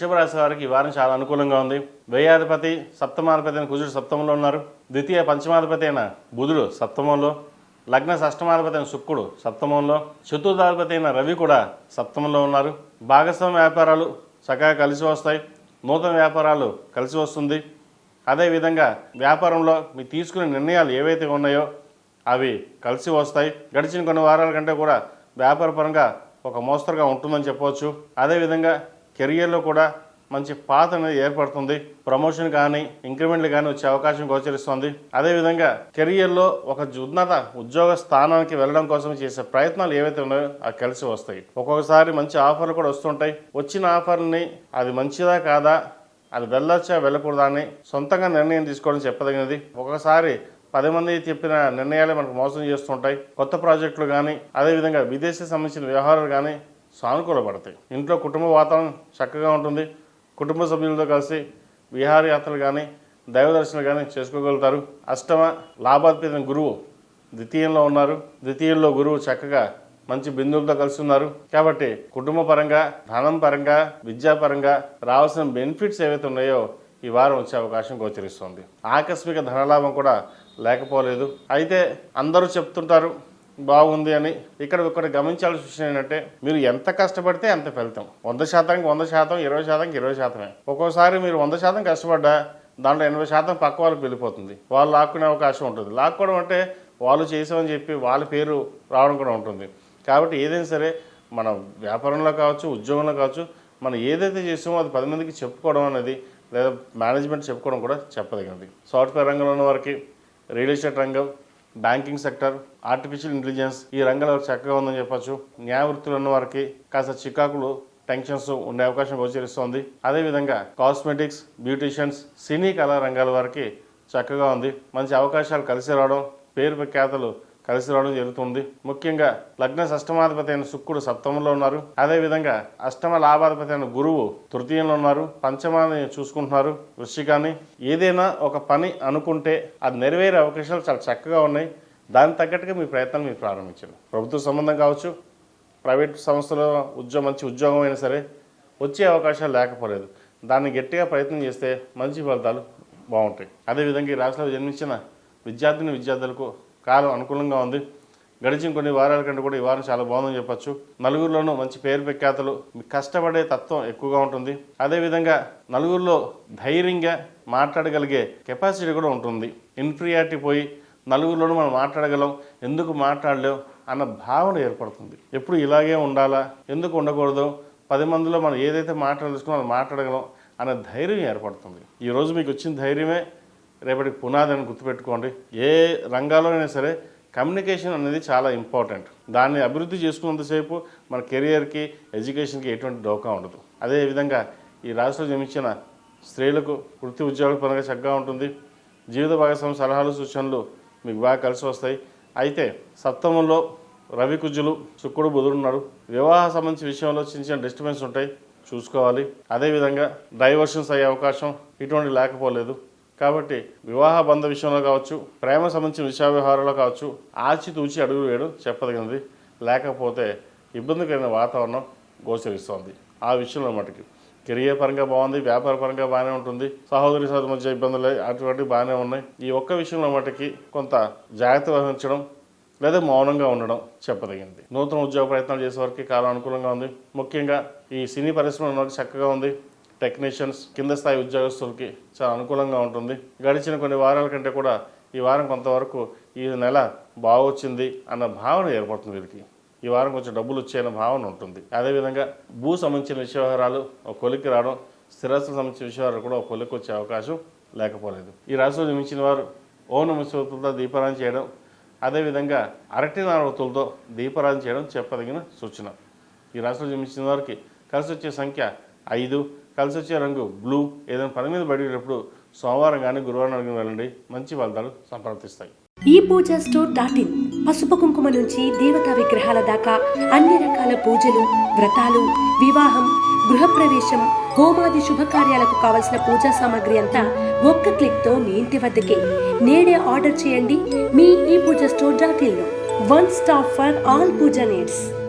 వృషభ రాశి వారికి ఈ వారం చాలా అనుకూలంగా ఉంది. వ్యయాధిపతి సప్తమాధిపతి అయిన కుజుడు సప్తమంలో ఉన్నారు. ద్వితీయ పంచమాధిపతి అయిన బుధుడు సప్తమంలో లగ్న షష్టమాధిపతి అయిన శుక్రుడు సప్తమంలో చతుర్థాధిపతి అయిన రవి కూడా సప్తమంలో ఉన్నారు. భాగస్వామ్య వ్యాపారాలు చక్కగా కలిసి వస్తాయి. నూతన వ్యాపారాలు కలిసి వస్తుంది. అదేవిధంగా వ్యాపారంలో మీరు తీసుకునే నిర్ణయాలు ఏవైతే ఉన్నాయో అవి కలిసి వస్తాయి. గడిచిన కొన్ని వారాల కంటే కూడా వ్యాపారపరంగా ఒక మోస్తరుగా ఉంటుందని చెప్పవచ్చు. అదేవిధంగా కెరియర్లో కూడా మంచి పాత అనేది ఏర్పడుతుంది. ప్రమోషన్ కానీ ఇంక్రిమెంట్లు కానీ వచ్చే అవకాశం గోచరిస్తుంది. అదేవిధంగా కెరియర్లో ఒక ఉన్నత ఉద్యోగ స్థానానికి వెళ్ళడం కోసం చేసే ప్రయత్నాలు ఏవైతే ఉన్నాయో అవి కలిసి వస్తాయి. ఒక్కొక్కసారి మంచి ఆఫర్లు కూడా వస్తుంటాయి. వచ్చిన ఆఫర్ని అది మంచిదా కాదా అది వెళ్ళొచ్చా వెళ్ళకూడదా అని సొంతంగా నిర్ణయం తీసుకోవడం చెప్పదగినది. ఒకసారి పది మంది చెప్పిన నిర్ణయాలే మనకు మోసం చేస్తుంటాయి. కొత్త ప్రాజెక్టులు కానీ అదేవిధంగా విదేశీ సంబంధించిన వ్యవహారాలు కానీ సానుకూలపడతాయి ఇంట్లో కుటుంబ వాతావరణం చక్కగా ఉంటుంది. కుటుంబ సభ్యులతో కలిసి విహారయాత్రలు కానీ దైవదర్శనాలు కానీ చేసుకోగలుగుతారు. అష్టమ లాభాధిపతి గురువు ద్వితీయంలో ఉన్నారు. ద్వితీయంలో గురువు చక్కగా మంచి బిందువులతో కలిసి ఉన్నారు. కాబట్టి కుటుంబ పరంగా ధనం పరంగా విద్యాపరంగా రావాల్సిన బెనిఫిట్స్ ఏవైతే ఉన్నాయో ఈ వారం వచ్చే అవకాశం గోచరిస్తుంది. ఆకస్మిక ధనలాభం కూడా లేకపోలేదు. అయితే అందరూ చెప్తుంటారు బాగుంది అని ఇక్కడ ఇక్కడ గమనించాల్సిన విషయం ఏంటంటే మీరు ఎంత కష్టపడితే అంత ఫలితం. వంద శాతానికి వంద శాతం ఇరవై శాతానికి ఇరవై శాతమే. ఒక్కోసారి మీరు వంద శాతం కష్టపడ్డా దాంట్లో ఎనభై శాతం పక్క వాళ్ళకి వెళ్ళిపోతుంది. వాళ్ళు లాక్కునే అవకాశం ఉంటుంది. లాక్కోవడం అంటే వాళ్ళు చేసామని చెప్పి వాళ్ళ పేరు రావడం కూడా ఉంటుంది. కాబట్టి ఏదైనా సరే మన వ్యాపారంలో కావచ్చు ఉద్యోగంలో కావచ్చు మనం ఏదైతే చేసామో అది పది మందికి చెప్పుకోవడం అనేది లేదా మేనేజ్మెంట్ చెప్పుకోవడం కూడా చెప్పదగినది. సాఫ్ట్వేర్ రంగంలో ఉన్న వారికి రియల్ ఎస్టేట్ రంగం బ్యాంకింగ్ సెక్టర్ ఆర్టిఫిషియల్ ఇంటెలిజెన్స్ ఈ రంగంలో చక్కగా ఉందని చెప్పొచ్చు. న్యాయ వృత్తులు ఉన్న వారికి కాస్త చికాకులు టెన్షన్స్ ఉండే అవకాశం గోచరిస్తోంది. అదేవిధంగా కాస్మెటిక్స్ బ్యూటిషియన్స్ సినీ కళా రంగాల వారికి చక్కగా ఉంది. మంచి అవకాశాలు కలిసి రావడం పేరు ప్రఖ్యాతలు కలిసి రావడం జరుగుతుంది. ముఖ్యంగా లగ్న అష్టమాధిపతి అయిన శుక్రుడు సప్తమంలో ఉన్నారు. అదేవిధంగా అష్టమ లాభాధిపతి అయిన గురువు తృతీయంలో ఉన్నారు. పంచమాన్ని చూసుకుంటున్నారు వృశ్చికాన్ని. ఏదైనా ఒక పని అనుకుంటే అది నెరవేరే అవకాశాలు చాలా చక్కగా ఉన్నాయి. దానికి తగ్గట్టుగా మీ ప్రయత్నాలు మీరు ప్రారంభించండి. ప్రభుత్వ సంబంధం కావచ్చు ప్రైవేట్ సంస్థలో ఉద్యోగం మంచి ఉద్యోగం అయినా సరే వచ్చే అవకాశాలు లేకపోలేదు. దాన్ని గట్టిగా ప్రయత్నం చేస్తే మంచి ఫలితాలు బాగుంటాయి. అదేవిధంగా ఈ రాష్ట్రంలో జన్మించిన విద్యార్థిని విద్యార్థులకు కాలం అనుకూలంగా ఉంది. గడిచిన కొన్ని వారాల కంటే కూడా ఈ వారం చాలా బాగుందని చెప్పొచ్చు. నలుగురిలోనూ మంచి పేరు ప్రఖ్యాతలు కష్టపడే తత్వం ఎక్కువగా ఉంటుంది. అదేవిధంగా నలుగురిలో ధైర్యంగా మాట్లాడగలిగే కెపాసిటీ కూడా ఉంటుంది. ఇన్ఫీరియారిటీ పోయి నలుగురిలోనూ మనం మాట్లాడగలం ఎందుకు మాట్లాడలేం అన్న భావన ఏర్పడుతుంది. ఎప్పుడు ఇలాగే ఉండాలా ఎందుకు ఉండకూడదు పది మందిలో మనం ఏదైతే మాట్లాడదలుచుకున్నా మనం మాట్లాడగలం అనే ధైర్యం ఏర్పడుతుంది. ఈరోజు మీకు వచ్చిన ధైర్యమే రేపటికి పునాది అని గుర్తుపెట్టుకోండి. ఏ రంగాల్లోనైనా సరే కమ్యూనికేషన్ అనేది చాలా ఇంపార్టెంట్. దాన్ని అభివృద్ధి చేసుకున్నంతసేపు మన కెరియర్కి ఎడ్యుకేషన్కి ఎటువంటి డోకా ఉండదు. అదేవిధంగా ఈ రాష్ట్రంలో జన్మించిన స్త్రీలకు వృత్తి ఉద్యోగాల పరంగా చక్కగా ఉంటుంది. జీవిత భాగస్వామి సలహాలు సూచనలు మీకు బాగా కలిసి వస్తాయి. అయితే సప్తమంలో రవి కుజులు శుక్రుడు బుధుడున్నాడు వివాహ సంబంధించిన విషయంలో చిన్న చిన్న డిస్టర్బెన్స్ ఉంటాయి. చూసుకోవాలి. అదేవిధంగా డైవర్షన్స్ అయ్యే అవకాశం ఇటువంటి లేకపోలేదు. కాబట్టి వివాహ బంధ విషయంలో కావచ్చు ప్రేమ సంబంధించిన విషయ వ్యవహారాల్లో కావచ్చు ఆచితూచి అడుగు వేయడం చెప్పదగినది. లేకపోతే ఇబ్బందికరమైన వాతావరణం గోచరిస్తోంది. ఆ విషయంలో మటుకు కెరియర్ పరంగా బాగుంది వ్యాపార పరంగా బాగానే ఉంటుంది సహోదరి సహోదరి మధ్య ఇబ్బందులు అటువంటివి బాగానే ఉన్నాయి. ఈ ఒక్క విషయంలో మటుకి కొంత జాగ్రత్త వహించడం లేదా మౌనంగా ఉండడం చెప్పదగింది నూతన ఉద్యోగ ప్రయత్నాలు చేసే వారికి కాలం అనుకూలంగా ఉంది. ముఖ్యంగా ఈ సినీ పరిశ్రమ వారికి చక్కగా ఉంది. టెక్నీషియన్స్ కింద స్థాయి ఉద్యోగస్తులకి చాలా అనుకూలంగా ఉంటుంది. గడిచిన కొన్ని వారాల కంటే కూడా ఈ వారం కొంతవరకు ఈ నెల బాగొచ్చింది అన్న భావన ఏర్పడుతుంది వీరికి. ఈ వారం కొంచెం డబ్బులు వచ్చాయన్న భావన ఉంటుంది. అదేవిధంగా భూ సంబంధించిన విషయవహారాలు ఒక కొలిక్కి రావడం స్థిరాస్తులకు సంబంధించిన విషయాలు కూడా ఒక కొలిక్కి వచ్చే అవకాశం లేకపోలేదు. ఈ రాశిలో జన్మించిన వారు ఓం నమస్వతులతో దీపారాయణ చేయడం అదేవిధంగా అరటి నారవతులతో దీపారాధన చేయడం చెప్పదగిన సూచన. ఈ రాశిలో జన్మించిన వారికి కలిసి వచ్చే సంఖ్య ఐదు. కలిసి వచ్చే రంగు బ్లూ. ఏదైనా పని మీద బయటప్పుడు సోమవారం కానీ గురువారం కానీ వెళ్ళండి. మంచి ఫలితాలు సంప్రాప్తిస్తాయి ఈ పూజ స్టోర్ డాట్ ఇన్. పసుపు కుంకుమ నుంచి దేవతా విగ్రహాల దాకా అన్ని రకాల పూజలు వ్రతాలు వివాహం గృహప్రవేశం హోమాది శుభకార్యాలకు కావలసిన పూజా సామాగ్రి అంతా ఒక్క క్లిక్తో మీ ఇంటి వద్దకే. నేడే ఆర్డర్ చేయండి మీ ఈ Pooja store dot ఇన్లో one stop for all pooja needs.